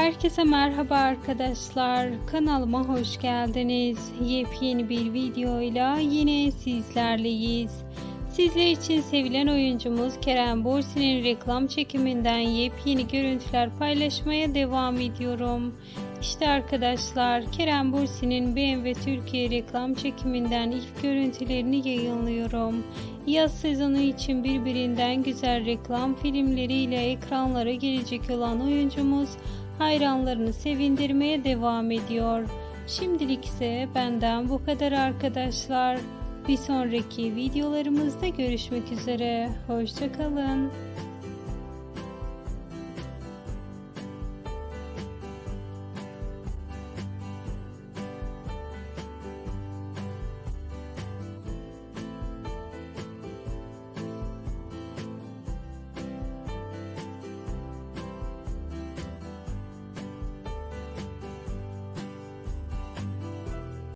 Herkese merhaba arkadaşlar. Kanalıma hoş geldiniz. Yepyeni bir videoyla yine sizlerleyiz. Sizler için sevilen oyuncumuz Kerem Bürsin'in reklam çekiminden yepyeni görüntüler paylaşmaya devam ediyorum. İşte arkadaşlar Kerem Bürsin'in BMW Türkiye reklam çekiminden ilk görüntülerini yayınlıyorum. Yaz sezonu için birbirinden güzel reklam filmleriyle ekranlara gelecek olan oyuncumuz hayranlarını sevindirmeye devam ediyor. Şimdilik ise benden bu kadar arkadaşlar. Bir sonraki videolarımızda görüşmek üzere. Hoşçakalın.